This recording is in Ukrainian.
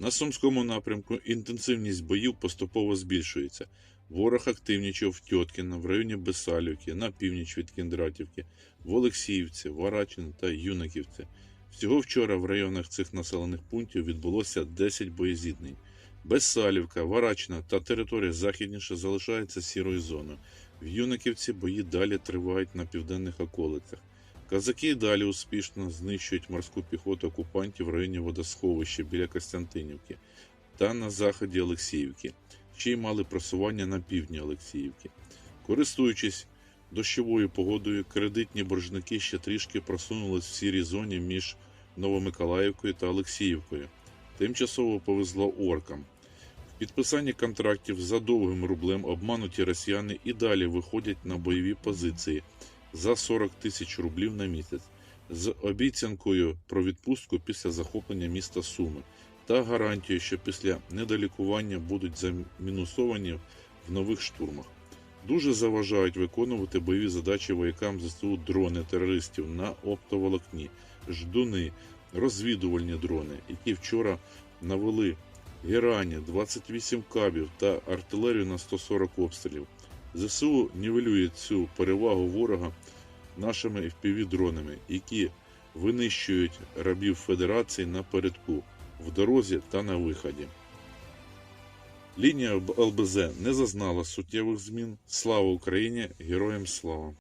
На Сумському напрямку інтенсивність боїв поступово збільшується. Ворог активнічав в Тьоткіно, в районі Бесалівки, на північ від Кіндратівки, в Олексіївці, Варачино та Юнаківці. Всього вчора в районах цих населених пунктів відбулося 10 боєзіднень. Безсалівка, Варачина та територія західніше залишаються сірою зоною. В Юнаківці бої далі тривають на південних околицях. Казаки далі успішно знищують морську піхоту окупантів в районі водосховища біля Костянтинівки та на заході Олексіївки. Ще й мали просування на півдні Олексіївки. Користуючись дощовою погодою, кредитні боржники ще трішки просунулись в сірій зоні між Новомиколаївкою та Олексіївкою. Тимчасово повезло оркам. В підписанні контрактів за довгим рублем обмануті росіяни і далі виходять на бойові позиції за 40 тисяч рублів на місяць з обіцянкою про відпустку після захоплення міста Суми та гарантією, що після недолікування будуть замінусовані в нових штурмах. Дуже заважають виконувати бойові задачі воякам ЗСУ дрони терористів на оптоволокні, ждуни, розвідувальні дрони, які вчора навели Герані, 28 кабів та артилерію на 140 обстрілів. ЗСУ нівелює цю перевагу ворога нашими FPV-дронами, які винищують рабів Федерації на передку, в дорозі та на виході. Лінія ЛБЗ не зазнала суттєвих змін. Слава Україні! Героям слава!